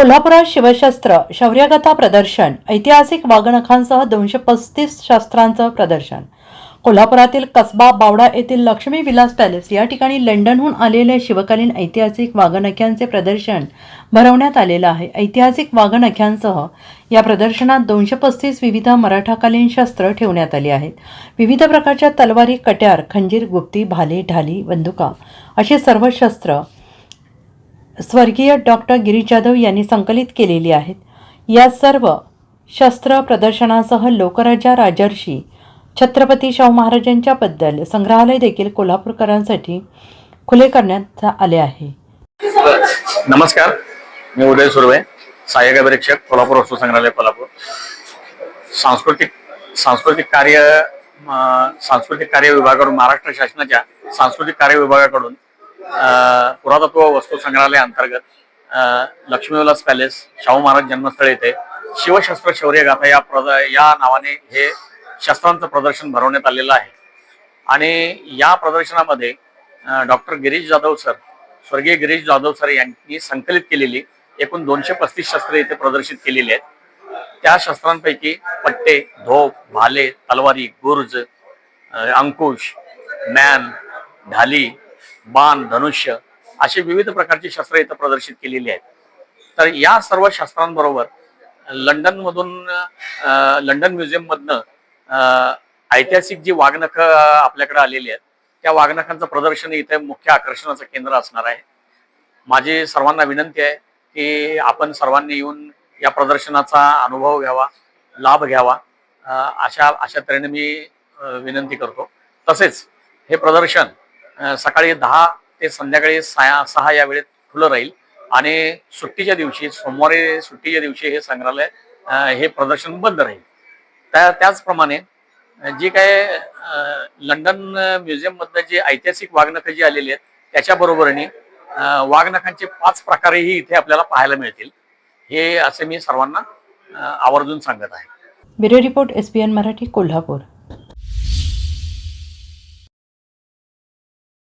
कोल्हापुरात शिवशस्त्र शौर्यगथा प्रदर्शन ऐतिहासिक वाघनखांसह दोनशे पस्तीस शस्त्रांचं प्रदर्शन. कोल्हापुरातील कसबा बावडा येथील लक्ष्मी विलास पॅलेस या ठिकाणी लंडनहून आलेले शिवकालीन ऐतिहासिक वाघनख्यांचे प्रदर्शन भरवण्यात आलेलं आहे. ऐतिहासिक वाघनख्यांसह या प्रदर्शनात दोनशे पस्तीस विविध मराठाकालीन शस्त्र ठेवण्यात आली आहेत. विविध प्रकारच्या तलवारी कट्यार खंजीर गुप्ती भाले ढाली बंदुका असे सर्व शस्त्र स्वर्गीय डॉक्टर गिरीश जाधव यांनी संकलित केलेली आहेत. या सर्व शस्त्र प्रदर्शनासह लोकराजा राजर्षी छत्रपती शाहू महाराजांच्या बद्दल संग्रहालय देखील कोल्हापूरकरांसाठी खुले करण्यात आले आहे. नमस्कार. मी उदय सुर्वे सहाय्यक अभिरक्षक कोल्हापूर वस्तू संग्रहालय कोल्हापूर. सांस्कृतिक सांस्कृतिक कार्य सांस्कृतिक कार्य विभागाकडून महाराष्ट्र शासनाच्या सांस्कृतिक कार्य विभागाकडून पुरातत्व वस्तू संग्रहालय अंतर्गत लक्ष्मीविलास पॅलेस शाहू महाराज जन्मस्थळ येथे शिवशस्त्र शौर्य गाथा या प्रद या नावाने हे शस्त्रांचं प्रदर्शन भरवण्यात आलेलं आहे. आणि या प्रदर्शनामध्ये डॉक्टर गिरीश जाधव सर स्वर्गीय गिरीश जाधव सर यांनी संकलित केलेली एकूण दोनशे पस्तीस शस्त्रे इथे प्रदर्शित केलेली आहेत. त्या शस्त्रांपैकी पट्टे धोप भाले तलवारी गुर्ज अंकुश मॅन ढाली बाण धनुष्य असे विविध प्रकारची शस्त्र इथं प्रदर्शित केलेली आहेत. तर या सर्व शस्त्रांबरोबर लंडनमधून लंडन म्युझियममधनं ऐतिहासिक जी वाघनखं आपल्याकडे आलेली आहेत त्या वाघनखांचं प्रदर्शन इथे मुख्य आकर्षणाचं केंद्र असणार आहे. माझी सर्वांना विनंती आहे की आपण सर्वांनी येऊन या प्रदर्शनाचा अनुभव घ्यावा लाभ घ्यावा. अशा अशा तऱ्हेने मी विनंती करतो. तसेच हे प्रदर्शन सकाळी दहा ते संध्याकाळी सहा सहा या वेळेत खुलं राहील. आणि सुट्टीच्या दिवशी सोमवारी सुट्टीच्या दिवशी हे संग्रहालय हे प्रदर्शन बंद राहील. त्या त्याचप्रमाणे जी काय लंडन म्युझियममधलं जे ऐतिहासिक वाघनखं जी आलेली आहेत त्याच्याबरोबरीने वाघनखांचे पाच प्रकारही इथे आपल्याला पाहायला मिळतील. हे असे मी सर्वांना आवर्जून सांगत आहे. Bureau report S P N Marathi Kolhapur.